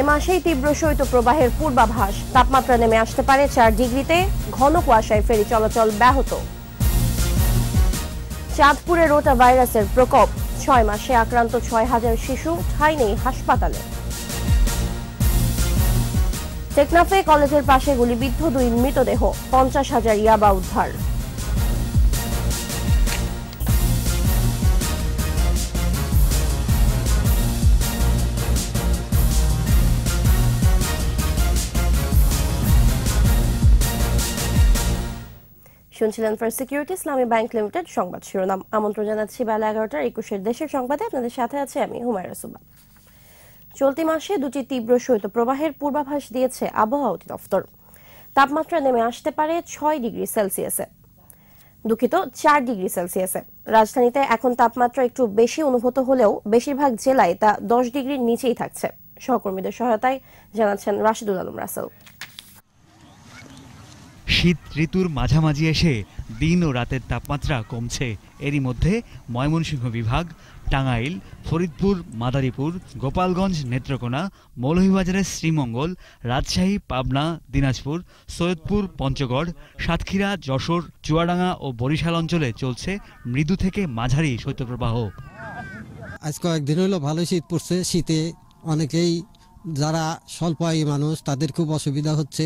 এ মাসেই তীব্র শৈত্যপ্রবাহের পূর্বাভাস। তাপমাত্রা নেমে আসতে পারে চার ডিগ্রিতে, ঘন কুয়াশায় ফেরি চলাচল ব্যাহত। চাঁদপুরে রোটা ভাইরাসের প্রকোপ। ছয় মাসে আক্রান্ত ছয় হাজার শিশু ঠাই নেই হাসপাতালে। টেকনাফে কলেজের পাশে গুলিবিদ্ধ দুই মৃতদেহ, পঞ্চাশ হাজার ইয়াবা উদ্ধার। শুনছিলেন first security Islami bank limited সংবাদ শিরোনাম। আমন্ত্রণ জানাচ্ছি বেলা এগারোটার একুশের দেশের সংবাদে। আপনাদের সাথে আছে আমি হুমায়রা সুবা চলতি মাসে দুটি তীব্র শৈত্যপ্রবাহের পূর্বাভাস দিয়েছে আবহাওয়া অধিদপ্তর। তাপমাত্রা নেমে আসতে পারে ছয় ডিগ্রি সেলসিয়াসে। দুঃখিত, চার ডিগ্রি সেলসিয়াসে। রাজধানীতে এখন তাপমাত্রা একটু বেশি অনুভূত হলেও বেশিরভাগ জেলায় তা দশ ডিগ্রির নিচেই থাকছে। সহকর্মীদের সহায়তায় জানাচ্ছেন রাশিদুল আলম রাসেল। শীত ঋতুর মাঝামাঝি এসে দিন ও রাতের তাপমাত্রা কমছে। এরই মধ্যে ময়মনসিংহ বিভাগ, টাঙ্গাইল, ফরিদপুর, মাদারীপুর, গোপালগঞ্জ, নেত্রকোনা, মৌলভীবাজারের শ্রীমঙ্গল, রাজশাহী, পাবনা, দিনাজপুর, সৈয়দপুর, পঞ্চগড়, সাতক্ষীরা, যশোর, চুয়াডাঙ্গা ও বরিশাল অঞ্চলে চলছে মৃদু থেকে মাঝারি শৈত্যপ্রবাহ। আজ কয়েকদিন হলো ভালো শীত পড়ছে। শীতে অনেকেই যারা স্বল্প আয়ী মানুষ তাদের খুব অসুবিধা হচ্ছে।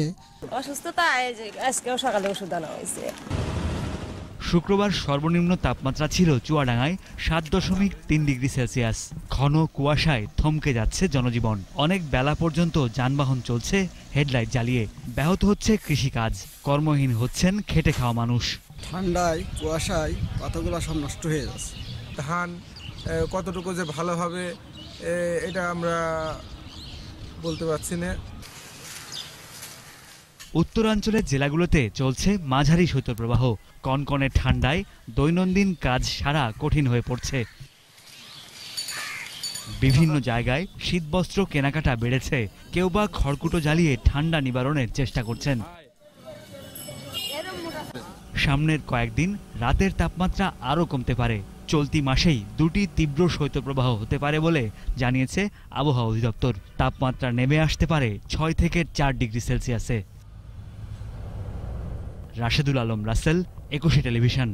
অসুস্থতা আজকেও সকালে ওষুধ আনা হয়েছে। শুক্রবার সর্বনিম্ন তাপমাত্রা ছিল চুয়াডাঙ্গায় সাত দশমিক তিন ডিগ্রি সেলসিয়াস। ঘন কুয়াশায় থমকে যাচ্ছে জনজীবন। অনেক বেলা পর্যন্ত যানবাহন চলছে হেডলাইট জ্বালিয়ে। ব্যাহত হচ্ছে কৃষিকাজ। কর্মহীন হচ্ছেন খেটে খাওয়া মানুষ। ঠান্ডায় কুয়াশায় পাতাগুলো সব নষ্ট হয়ে যাচ্ছে। ধান কতটুকু যে ভালোভাবে এটা আমরা বলতে পারছি না। উত্তরাঞ্চলের জেলাগুলোতে চলছে মাঝারি শৈত্যপ্রবাহ। কনকনে ঠান্ডায় দৈনন্দিন কাজ সারা কঠিন হয়ে পড়ছে। বিভিন্ন জায়গায় শীতবস্ত্র কেনাকাটা বেড়েছে। কেউ বা খড়কুটো জ্বালিয়ে ঠান্ডা নিবারণের চেষ্টা করছেন। সামনের কয়েকদিন রাতের তাপমাত্রা আরও কমতে পারে। চলতি মাসেই দুটি তীব্র শৈত্যপ্রবাহ হতে পারে বলে জানিয়েছে আবহাওয়া অধিদপ্তর। তাপমাত্রা নেমে আসতে পারে ছয় থেকে চার ডিগ্রি সেলসিয়াসে। রাশেদুল আলম, রাসেল, একুশে টেলিভিশন।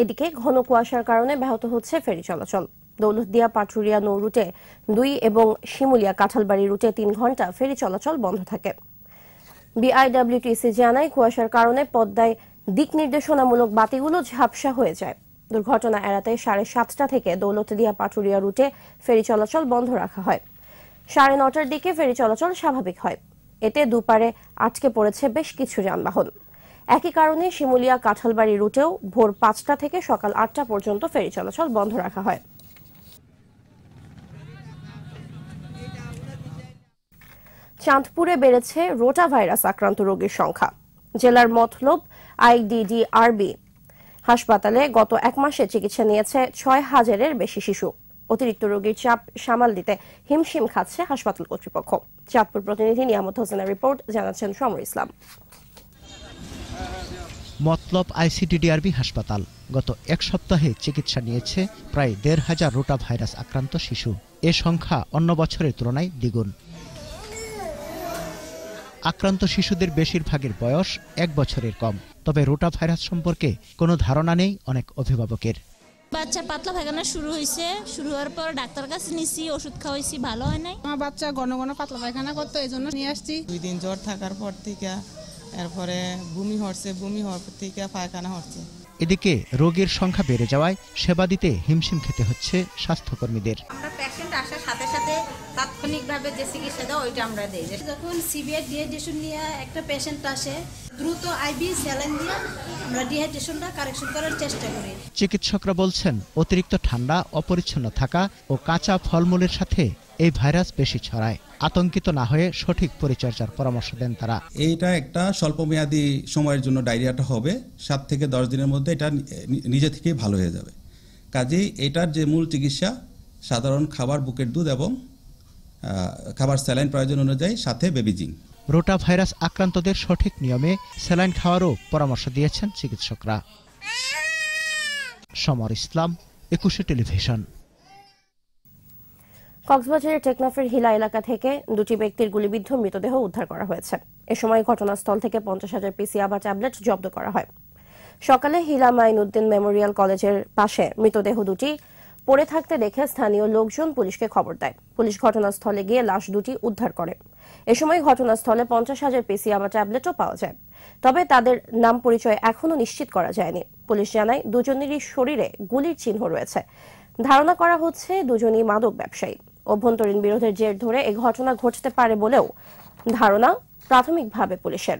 এদিকে ঘন কুয়াশার কারণে ব্যাহত হচ্ছে ফেরি চলাচল। দৌলতদিয়া পাটুরিয়া নৌ রুটে দুই এবং শিমুলিয়া, কাঁঠালবাড়ি রুটে তিন ঘণ্টা ফেরি চলাচল বন্ধ থাকে। বিআইডব্লিউটিসি জানায় কুয়াশার কারণে পদ্মায় দিক নির্দেশনামূলক বাতিগুলো ঝাপসা হয়ে যায়। দুর্ঘটনা এড়াতে সাড়ে সাতটা থেকে দৌলতদিয়া পাটুরিয়া রুটে ফেরি চলাচল বন্ধ রাখা হয়। সাড়ে নটার দিকে ফেরি চলাচল স্বাভাবিক হয়। এতে দুপারে আটকে পড়েছে বেশ কিছু যানবাহন। একই কারণে শিমুলিয়া কাঁঠালবাড়ি রুটেও ভোর পাঁচটা থেকে সকাল আটটা পর্যন্ত ফেরি চলাচল বন্ধ রাখা হয়। চাঁদপুরে বেড়েছে রোটা ভাইরাস আক্রান্ত রোগীর সংখ্যা। জেলার মতলব আইডিডিআরবি হাসপাতালে গত এক মাসে চিকিৎসা নিয়েছে ছয় হাজারের বেশি শিশু। অতিরিক্ত রোগীর চাপ সামাল দিতে হিমশিম খাচ্ছে হাসপাতাল কর্তৃপক্ষ। চাঁদপুর প্রতিনিধি নিয়ামত হোসেনের রিপোর্ট, জানাচ্ছেন সমর ইসলাম। মতলব আইসিডিডিআরবি হাসপাতাল। গত এক সপ্তাহে চিকিৎসা নিয়েছে প্রায় দেড় হাজার রোটা ভাইরাস আক্রান্ত শিশু। এ সংখ্যা অন্য বছরের তুলনায় দ্বিগুণ। আক্রান্ত শিশুদের বেশিরভাগের বয়স এক বছরের কম। তবে রোটা ভাইরাস সম্পর্কে কোনো ধারণা নেই অনেক অভিভাবকের। বাচ্চা পাতলা পায়খানা শুরু হয়েছে। শুরু হওয়ার পর ডাক্তার কাছে নিছি ওষুধ খাওয়াইছি ভালো হয় নাই। আমার বাচ্চা ঘন ঘন পাতলা পায়খানা করতো এই জন্য নিয়ে আসছি। দুই দিন জ্বর থাকার পর থেকে এরপরে বমি হচ্ছে বমি হওয়ার পর থেকে পায়খানা হচ্ছে। এদিকে রোগীর সংখ্যা বেড়ে যাওয়ায় সেবা দিতে হিমশিম খেতে হচ্ছে স্বাস্থ্যকর্মীদের। আমরা পেশেন্ট আসার সাথে সাথে তাৎক্ষণিকভাবে যে চিকিৎসা দেওয়া ওইটা আমরা দিই। যখন সিভিয়ার ডিহাইড্রেশন নিয়ে একটা পেশেন্ট আসে দ্রুত আইবি স্যালাইন দিয়ে আমরা ডিহাইড্রেশনটা কারেকশন করার চেষ্টা করি। চিকিৎসকরা বলছেন অতিরিক্ত ঠান্ডা অপরিচ্ছন্ন থাকা ও কাঁচা ফলমূলের সাথে এই ভাইরাস বেশি ছড়ায়। আতঙ্কিত না হয়ে সঠিক পরিচর্যার পরামর্শ দেন তারা। এইটা একটা স্বল্পমেয়াদী সময়ের জন্য ডায়রিয়াটা হবে। সাত থেকে দশ দিনের মধ্যে এটা নিজে থেকেই ভালো হয়ে যাবে। কাজেই এটার যে মূল চিকিৎসা সাধারণ খাবার বুকের দুধ এবং খাবার স্যালাইন প্রয়োজন অনুযায়ী সাথে বেবিজিং। রোটা ভাইরাস আক্রান্তদের সঠিক নিয়মে স্যালাইন খাওয়ারও পরামর্শ দিয়েছেন চিকিৎসকরা। সমর ইসলাম একুশে টেলিভিশন। কক্সবাজারের টেকনাফের হিলা এলাকা থেকে দুটি ব্যক্তির গুলিবিদ্ধ মৃতদেহ উদ্ধার করা হয়েছে। এ সময় ঘটনাস্থল থেকে পঞ্চাশ হাজার পিসি আবার ট্যাবলেট জব্দ করা হয়। সকালে হিলা মাইনুদ্দিন মেমোরিয়াল কলেজের পাশে মৃতদেহ দুটি পড়ে থাকতে দেখে স্থানীয় লোকজন পুলিশকে খবর দেয়। পুলিশ ঘটনাস্থলে গিয়ে লাশ দুটি উদ্ধার করে। এ সময় ঘটনাস্থলে পঞ্চাশ হাজার পিসি আবার ট্যাবলেটও পাওয়া যায়। তবে তাদের নাম পরিচয় এখনও নিশ্চিত করা যায়নি। পুলিশ জানায়, দুজনেরই শরীরে গুলির চিহ্ন রয়েছে। ধারণা করা হচ্ছে দুজনই মাদক ব্যবসায়ী। অভ্যন্তরীণ বিরোধের জের ধরে এই ঘটনা ঘটতে পারে বলেও ধারণা প্রাথমিকভাবে পুলিশের।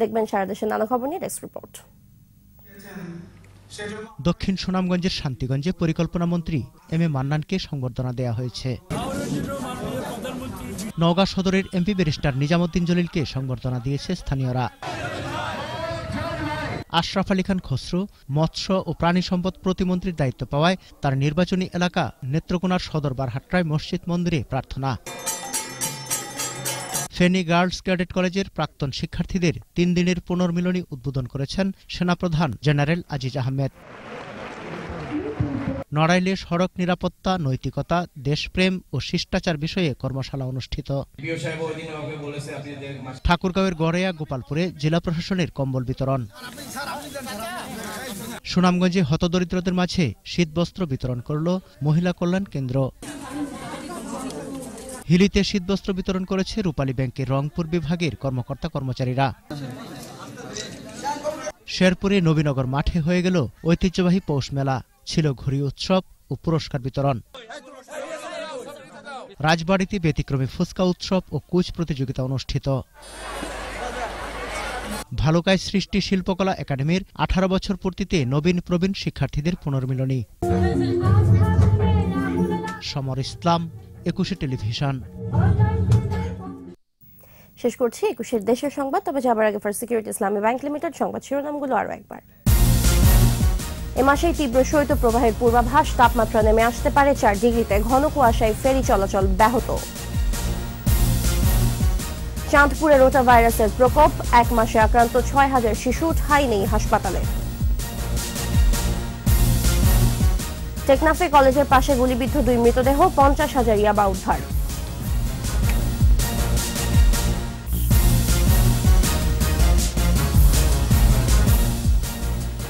দেখবেন সারা দেশের নানা খবর নিয়ে ডেস্ক রিপোর্ট। দক্ষিণ সুনামগঞ্জের শান্তিগঞ্জে পরিকল্পনা মন্ত্রী এম এ মান্নানকে সংবর্ধনা দেয়া হয়েছে। নওগাঁ সদরের এমপি ব্যারিস্টার নিজামুদ্দিন জলিলকে সংবর্ধনা দিয়েছে স্থানীয়রা। আশরাফ আলী খান খসরু, মৎস্য ও প্রাণী সম্পদ প্রতিমন্ত্রীর দায়িত্ব পাওয়ায় তার নির্বাচনী এলাকা নেত্রকোনার সদর বারহাট্টায় মসজিদ মন্দিরে প্রার্থনা। ফেনী গার্লস ক্যাডেট কলেজের প্রাক্তন শিক্ষার্থীদের তিন দিনের পুনর্মিলনী উদ্বোধন করেছেন সেনাপ্রধান জেনারেল আজিজ আহমেদ। নড়াইলে সড়ক নিরাপত্তা, নৈতিকতা, দেশপ্রেম ও শিষ্টাচার বিষয়ে কর্মশালা অনুষ্ঠিত। ঠাকুরগাঁওয়ের গড়েয়া গোপালপুরে জেলা প্রশাসনের কম্বল বিতরণ। সুনামগঞ্জে হতদরিদ্রদের মাঝে শীতবস্ত্র বিতরণ করল মহিলা কল্যাণ কেন্দ্র। হিলিতে শীতবস্ত্র বিতরণ করেছে রূপালী ব্যাংকের রংপুর বিভাগের কর্মকর্তা কর্মচারীরা। শেরপুরে নবীনগর মাঠে হয়ে গেল ঐতিহ্যবাহী পৌষ মেলা, ছিল ঘুড়ি উৎসব ও পুরস্কার বিতরণ। রাজবাড়িতে ব্যতিক্রমী ফুচকা উৎসব ও কুচ প্রতিযোগিতা অনুষ্ঠিত। ভালুকায় সৃষ্টি শিল্পকলা একাডেমির আঠারো বছর পূর্তিতে নবীন প্রবীণ শিক্ষার্থীদের পুনর্মিলনী। সমর ইসলাম, একুশে টেলিভিশন। শেষ করছি একুশের দেশের সংবাদ, তবে যাবার আগে first security Islami bank limited সংবাদ শিরোনামগুলো আরও একবার। এ মাসেই তীব্র শৈত্য প্রবাহের পূর্বাভাস, তাপমাত্রা নেমে আসতে পারে চার ডিগ্রিতে। ঘন কুয়াশায় ফেরি চলাচল ব্যাহত। চাঁদপুরে রোটা ভাইরাসের প্রকোপ, এক মাসে আক্রান্ত ছয় হাজার শিশু ঠাঁই নেই হাসপাতালে। টেকনাফে কলেজের পাশে গুলিবিদ্ধ দুই মৃতদেহ, পঞ্চাশ হাজার ইয়াবা উদ্ধার।